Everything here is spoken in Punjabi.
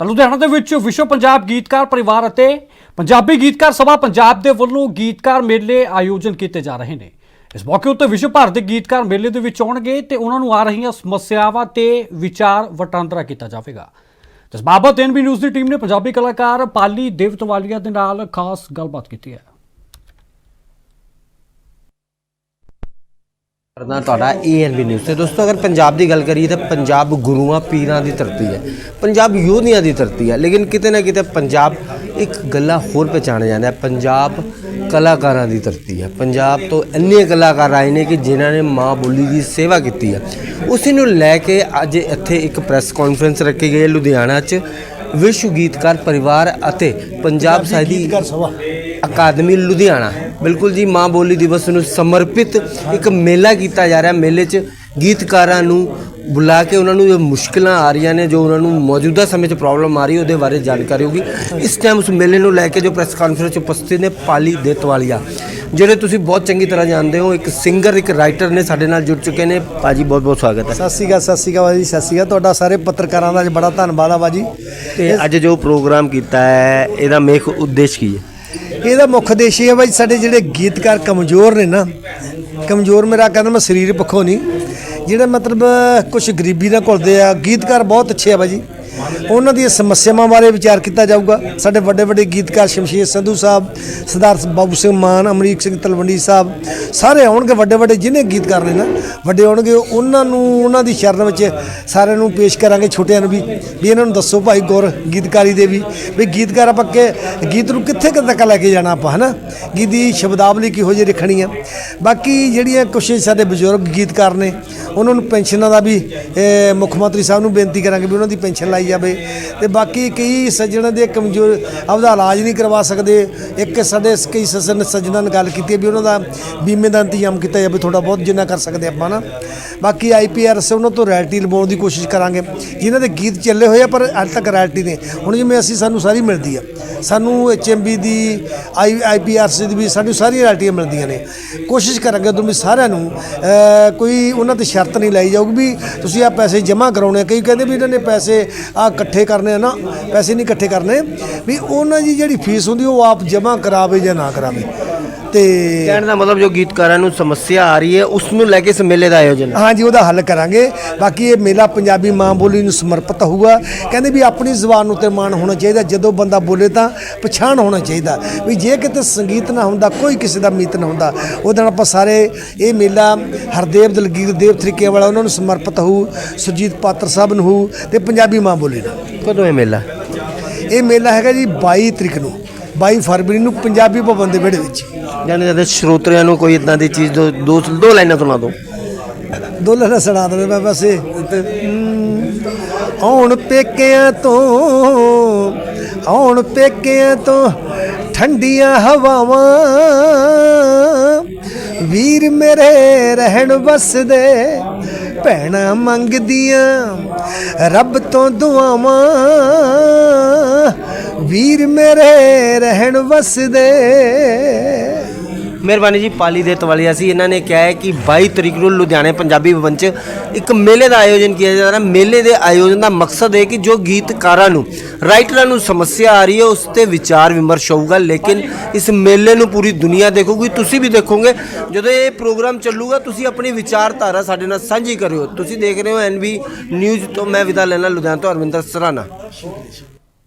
ਤਾਂ ਲੁਧਿਆਣਾ ਦੇ ਵਿੱਚ ਵਿਸ਼ਵ ਪੰਜਾਬ ਗੀਤਕਾਰ ਪਰਿਵਾਰ ਅਤੇ ਪੰਜਾਬੀ ਗੀਤਕਾਰ ਸਭਾ ਪੰਜਾਬ ਦੇ ਵੱਲੋਂ ਗੀਤਕਾਰ ਮੇਲੇ ਆਯੋਜਨ ਕੀਤੇ ਜਾ ਰਹੇ ਨੇ। ਇਸ ਮੌਕੇ ਉੱਤੇ ਵਿਸ਼ਵ ਭਾਰਤ ਦੇ ਗੀਤਕਾਰ ਮੇਲੇ ਦੇ ਵਿੱਚ ਆਉਣਗੇ ਤੇ ਉਹਨਾਂ ਨੂੰ ਆ ਰਹੀਆਂ ਸਮੱਸਿਆਵਾਂ ਤੇ ਵਿਚਾਰ ਵਟਾਂਦਰਾ ਕੀਤਾ ਜਾਵੇਗਾ। ਇਸ ਬਾਬਤ ਐਨਬੀ ਨਿਊਜ਼ ਦੀ ਟੀਮ ਨੇ ਪੰਜਾਬੀ ਕਲਾਕਾਰ ਪਾਲੀ ਦੇਵਤਵਾਲੀਆ ਦੇ ਨਾਲ ਖਾਸ ਗੱਲਬਾਤ ਕੀਤੀ ਹੈ। ਕਰਦਾ ਤੁਹਾਡਾ ਏਐਨਬੀ ਨਿਊਜ਼ ਤੇ। ਦੋਸਤੋ ਅਗਰ ਪੰਜਾਬ ਦੀ ਗੱਲ ਕਰੀਏ ਤਾਂ ਪੰਜਾਬ ਗੁਰੂਆਂ ਪੀਰਾਂ ਦੀ ਧਰਤੀ ਹੈ। ਪੰਜਾਬ ਯੋਧਿਆਂ ਦੀ ਧਰਤੀ ਹੈ। ਲੇਕਿਨ ਕਿਤੇ ਨਾ ਕਿਤੇ ਪੰਜਾਬ ਇੱਕ ਗੱਲਾਂ ਹੋਰ ਪਛਾਣਿਆ ਜਾਂਦਾ ਹੈ। ਪੰਜਾਬ ਕਲਾਕਾਰਾਂ ਦੀ ਧਰਤੀ ਹੈ। ਪੰਜਾਬ ਤੋਂ ਇੰਨੇ ਕਲਾਕਾਰ ਆਏ ਨੇ ਕਿ ਜਿਨ੍ਹਾਂ ਨੇ ਮਾਂ ਬੋਲੀ ਦੀ ਸੇਵਾ ਕੀਤੀ ਹੈ। ਉਸੇ ਨੂੰ ਲੈ ਕੇ ਅੱਜ ਇੱਥੇ ਇੱਕ ਪ੍ਰੈਸ ਕਾਨਫਰੰਸ ਰੱਖੀ ਗਈ ਹੈ ਲੁਧਿਆਣਾ 'ਚ। ਵਿਸ਼ਵ ਗੀਤਕਾਰ ਪਰਿਵਾਰ ਅਤੇ ਪੰਜਾਬ ਸਾਹਿਤ ਅਕਾਦਮੀ ਲੁਧਿਆਣਾ। ਬਿਲਕੁਲ ਜੀ ਮਾਂ ਬੋਲੀ ਦਿਵਸ ਨੂੰ ਸਮਰਪਿਤ ਇੱਕ ਮੇਲਾ ਕੀਤਾ ਜਾ ਰਿਹਾ। ਮੇਲੇ 'ਚ ਗੀਤਕਾਰਾਂ ਨੂੰ ਬੁਲਾ ਕੇ ਉਹਨਾਂ ਨੂੰ ਜੋ ਮੁਸ਼ਕਲਾਂ ਆ ਰਹੀਆਂ ਨੇ ਜੋ ਉਹਨਾਂ ਨੂੰ ਮੌਜੂਦਾ ਸਮੇਂ 'ਚ ਪ੍ਰੋਬਲਮ ਆ ਰਹੀ ਉਹਦੇ ਬਾਰੇ ਜਾਣਕਾਰੀ ਹੋਗੀ ਇਸ ਟਾਈਮ ਉਸ ਮੇਲੇ ਨੂੰ ਲੈ ਕੇ ਜੋ ਪ੍ਰੈਸ ਕਾਨਫਰੰਸ 'ਚ ਉਪਸਥਿਤ ਨੇ ਪਾਲੀ ਦੇਤਵਾਲੀਆ ਜਿਹੜੇ ਤੁਸੀਂ ਬਹੁਤ ਚੰਗੀ ਤਰ੍ਹਾਂ ਜਾਣਦੇ ਹੋ ਇੱਕ ਸਿੰਗਰ ਇੱਕ ਰਾਈਟਰ ਨੇ ਸਾਡੇ ਨਾਲ ਜੁੜ ਚੁੱਕੇ ਨੇ। ਭਾਜੀ ਬਹੁਤ ਬਹੁਤ ਸਵਾਗਤ ਹੈ। ਸਤਿ ਸ਼੍ਰੀ ਅਕਾਲ ਸਤਿ ਸ਼੍ਰੀ ਅਕਾਲ ਜੀ ਸਤਿ ਸ਼੍ਰੀ ਅਕਾਲ। ਤੁਹਾਡਾ ਸਾਰੇ ਪੱਤਰਕਾਰਾਂ ਦਾ ਅੱਜ ਬੜਾ ਧੰਨਵਾਦ ਆ ਬਾਜੀ ਤੇ ਅੱਜ ਜੋ ਪ੍ਰੋਗਰਾਮ ਕੀਤਾ ਹੈ ਇਹਦਾ ਮੇਖ ਉਦੇਸ਼ ਕੀ ਹੈ? ਇਹਦਾ ਮੁੱਖ ਉਦੇਸ਼ ਇਹ ਹੈ ਬਾਈ, ਸਾਡੇ ਜਿਹੜੇ ਗੀਤਕਾਰ ਕਮਜ਼ੋਰ ਨੇ ਨਾ, ਕਮਜ਼ੋਰ ਮੇਰਾ ਕਹਿੰਦਾ ਮੈਂ ਸਰੀਰ ਪੱਖੋਂ ਨਹੀਂ ਜਿਹੜਾ ਮਤਲਬ ਕੁਝ ਗਰੀਬੀ ਨਾਲ ਘੁਲਦੇ ਆ, ਗੀਤਕਾਰ ਬਹੁਤ ਅੱਛੇ ਆ ਬਾਜੀ ਉਹਨਾਂ ਦੀਆਂ ਸਮੱਸਿਆਵਾਂ ਬਾਰੇ ਵਿਚਾਰ ਕੀਤਾ ਜਾਊਗਾ। ਸਾਡੇ ਵੱਡੇ ਵੱਡੇ ਗੀਤਕਾਰ ਸ਼ਮਸ਼ੀਰ ਸੰਧੂ ਸਾਹਿਬ, ਸਰਦਾਰ ਬਾਬੂ ਸਿੰਘ ਮਾਨ, ਅਮਰੀਕ ਸਿੰਘ ਤਲਵੰਡੀ ਸਾਹਿਬ, ਸਾਰੇ ਆਉਣਗੇ ਵੱਡੇ ਵੱਡੇ ਜਿਹਨੇ ਗੀਤਕਾਰ ਨੇ ਨਾ, ਵੱਡੇ ਆਉਣਗੇ, ਉਹਨਾਂ ਨੂੰ, ਉਹਨਾਂ ਦੀ ਸ਼ਰਨ ਵਿੱਚ ਸਾਰਿਆਂ ਨੂੰ ਪੇਸ਼ ਕਰਾਂਗੇ ਛੋਟਿਆਂ ਨੂੰ ਵੀ ਵੀ ਇਹਨਾਂ ਨੂੰ ਦੱਸੋ ਭਾਈ ਗੁਰ ਗੀਤਕਾਰੀ ਦੇ ਵੀ ਵੀ ਗੀਤਕਾਰ ਆਪਾਂ ਕਿ, ਗੀਤ ਨੂੰ ਕਿੱਥੇ ਕੁ ਤੱਕ ਲੈ ਕੇ ਜਾਣਾ ਆਪਾਂ, ਹਨਾ? ਗੀਤ ਦੀ ਸ਼ਬਦਾਵਲੀ ਕਿਹੋ ਜਿਹੀ ਰੱਖਣੀ ਆ? ਬਾਕੀ ਜਿਹੜੀਆਂ ਕੁਛ ਸਾਡੇ ਬਜ਼ੁਰਗ ਗੀਤਕਾਰ ਨੇ ਉਹਨਾਂ ਨੂੰ ਪੈਨਸ਼ਨਾਂ ਦਾ ਵੀ ਮੁੱਖ ਮੰਤਰੀ ਸਾਹਿਬ ਨੂੰ ਬੇਨਤੀ ਕਰਾਂਗੇ ਵੀ ਉਹਨਾਂ ਦੀ ਪੈਨਸ਼ਨ ਲਾਈ ਜਾਵੇ। ਤੇ ਬਾਕੀ ਕਈ ਸੱਜਣਾਂ ਦੇ ਕਮਜ਼ੋਰ ਆਪਦਾ ਇਲਾਜ ਨਹੀਂ ਕਰਵਾ ਸਕਦੇ। ਇੱਕ ਸਾਡੇ ਕਈ ਸੱਜਣ ਸੱਜਣਾਂ ਨੇ ਗੱਲ ਕੀਤੀ ਹੈ ਵੀ ਉਹਨਾਂ ਦਾ ਬੀਮੇ ਦਾ ਇੰਤਜ਼ਾਮ ਕੀਤਾ ਜਾਵੇ ਥੋੜਾ ਬਹੁਤ ਜਿੰਨਾ ਕਰ ਸਕਦੇ ਆਪਾਂ ਨਾ। ਬਾਕੀ ਆਈਪੀਆਰਐਸ ਉਹਨਾਂ ਤੋਂ ਰੈਲਟੀ ਲਵਾਉਣ ਦੀ ਕੋਸ਼ਿਸ਼ ਕਰਾਂਗੇ। ਜਿਨ੍ਹਾਂ ਦੇ ਗੀਤ ਚੱਲੇ ਹੋਏ ਆ, ਪਰ ਅੱਜ ਤੱਕ ਰੈਲਟੀ ਨੇ। ਹੁਣ ਜਿਵੇਂ ਅਸੀਂ, ਸਾਨੂੰ ਸਾਰੀ ਮਿਲਦੀ ਆ। ਸਾਨੂੰ ਐਚਐਮਬੀ ਦੀ, ਆਈ ਆਈਪੀਆਰਐਸ ਦੀ ਵੀ ਸਾਨੂੰ ਸਾਰੀਆਂ ਰੈਲਟੀਆਂ ਮਿਲਦੀਆਂ ਨੇ। ਕੋਸ਼ਿਸ਼ ਕਰਾਂਗੇ ਉਦੋਂ ਵੀ ਸਾਰਿਆਂ ਨੂੰ ਕੋਈ ਉਹਨਾਂ ਤੇ ਸ਼ਰਤ ਨਹੀਂ ਲਾਈ ਜਾਊਗੀ ਵੀ ਤੁਸੀਂ ਆ ਪੈਸੇ ਜਮ੍ਹਾਂ ਕਰਾਉਣੇ ਆ। ਕਈ ਕਹਿੰਦੇ ਵੀ ਇਹਨਾਂ ਨੇ ਪੈਸੇ ਆ ਇਕੱਠੇ ਕਰਨ ਆ ਨਾ ਪੈਸੇ ਨਹੀਂ ਇਕੱਠੇ ਕਰਨੇ। ਵੀ ਉਹਨਾਂ ਦੀ ਜਿਹੜੀ ਫੀਸ ਹੁੰਦੀ ਉਹ ਆਪ ਜਮ੍ਹਾਂ ਕਰਾਵੇ ਜਾਂ ਨਾ ਕਰਾਵੇ। ਤੇ ਕਹਿਣ ਦਾ ਮਤਲਬ ਜੋ ਗੀਤਕਾਰਾਂ ਨੂੰ ਸਮੱਸਿਆ ਆ ਰਹੀ ਹੈ ਉਸ ਨੂੰ ਲੈ ਕੇ ਇਸ ਮੇਲੇ ਦਾ ਆਯੋਜਨ। ਹਾਂਜੀ ਉਹਦਾ ਹੱਲ ਕਰਾਂਗੇ। ਬਾਕੀ ਇਹ ਮੇਲਾ ਪੰਜਾਬੀ ਮਾਂ ਬੋਲੀ ਨੂੰ ਸਮਰਪਿਤ ਹੋਊਗਾ। ਕਹਿੰਦੇ ਵੀ ਆਪਣੀ ਜ਼ੁਬਾਨ ਉੱਤੇ ਮਾਣ ਹੋਣਾ ਚਾਹੀਦਾ। ਜਦੋਂ ਬੰਦਾ ਬੋਲੇ ਤਾਂ ਪਛਾਣ ਹੋਣਾ ਚਾਹੀਦਾ। ਵੀ ਜੇ ਕਿਤੇ ਸੰਗੀਤ ਨਾ ਹੁੰਦਾ ਕੋਈ ਕਿਸੇ ਦਾ ਮੀਤ ਨਾ ਹੁੰਦਾ ਉਹਦੇ ਨਾਲ ਆਪਾਂ ਸਾਰੇ ਇਹ ਮੇਲਾ ਹਰਦੇਵ ਦਲਗੀਰ ਦੇਵ ਤਰੀਕੇ ਵਾਲਾ ਉਹਨਾਂ ਨੂੰ ਸਮਰਪਿਤ ਹੋਊ ਸੁਰਜੀਤ ਪਾਤਰ ਸਾਹਿਬ ਨੂੰ ਹੋਊ ਤੇ ਪੰਜਾਬੀ ਮਾਂ ਬੋਲੀ ਨੂੰ ਕਦੋਂ ਇਹ ਮੇਲਾ? ਇਹ ਮੇਲਾ ਹੈਗਾ ਜੀ 22 ਤਰੀਕ ਨੂੰ 22 ਫਰਵਰੀ ਨੂੰ ਪੰਜਾਬੀ ਭਵਨ ਦੇ ਵਿਹੜੇ ਵਿੱਚ। ਜਾਨੇ ਜਦ ਸਰੋਤਰਿਆਂ ਨੂੰ ਕੋਈ ਇਦਾਂ ਦੀ ਚੀਜ਼ ਦੋ ਦੋ ਦੋ ਲਾਈਨਾਂ ਸੁਣਾ ਦਿਓ। ਦਾ ਸੁਣਾ ਦੇਵੇ ਮੈਂ ਵੈਸੇ ਆਉਣ ਪੇਕਿਆਂ ਤੋਂ ਆਉਣ ਪੇਕਿਆਂ ਤੋਂ ਠੰਡੀਆਂ ਹਵਾਵਾਂ ਵੀਰ ਮੇਰੇ ਰਹਿਣ ਵਸਦੇ ਭੈਣਾਂ ਮੰਗਦੀਆਂ ਰੱਬ ਤੋਂ ਦੁਆਵਾਂ। ਵੀਰ ਮੇਰੇ ਰਹਿਣ ਵਸਦੇ ਮਿਹਰਬਾਨੀ ਜੀ, ਪਾਲੀ ਦੇ ਤਵਾਲੀਆ ਸੀ। ਇਹਨਾਂ ਨੇ ਕਿਹਾ ਹੈ ਕਿ 22 ਤਰੀਕ ਨੂੰ ਲੁਧਿਆਣੇ ਪੰਜਾਬੀ ਭਵਨ 'ਚ ਇੱਕ ਮੇਲੇ ਦਾ ਆਯੋਜਨ ਕੀਤਾ ਜਾ ਰਿਹਾ। ਮੇਲੇ ਦੇ ਆਯੋਜਨ ਦਾ ਮਕਸਦ ਹੈ ਕਿ ਜੋ ਗੀਤਕਾਰਾਂ ਨੂੰ, ਰਾਈਟਰਾਂ ਨੂੰ ਸਮੱਸਿਆ ਆ ਰਹੀ ਹੈ, ਉਸ ਤੇ ਵਿਚਾਰ ਵਿਮਰਸ਼ ਹੋਊਗਾ। ਲੇਕਿਨ ਇਸ ਮੇਲੇ ਨੂੰ ਪੂਰੀ ਦੁਨੀਆ ਦੇਖੂਗੀ। ਤੁਸੀਂ ਵੀ ਦੇਖੋਗੇ, ਜਦੋਂ ਇਹ ਪ੍ਰੋਗਰਾਮ ਚੱਲੂਗਾ, ਤੁਸੀਂ ਆਪਣੀ ਵਿਚਾਰਧਾਰਾ ਸਾਡੇ ਨਾਲ ਸਾਂਝੀ ਕਰਿਓ। ਤੁਸੀਂ ਦੇਖ ਰਹੇ ਹੋ ਐਨਬੀ ਨਿਊਜ਼ ਤੋਂ ਮੈਂ ਵਿਦਾ ਲੈਣਾ, ਲੁਧਿਆਣਾ ਤੋਂ ਅਰਵਿੰਦਰ ਸਰਾਣਾ।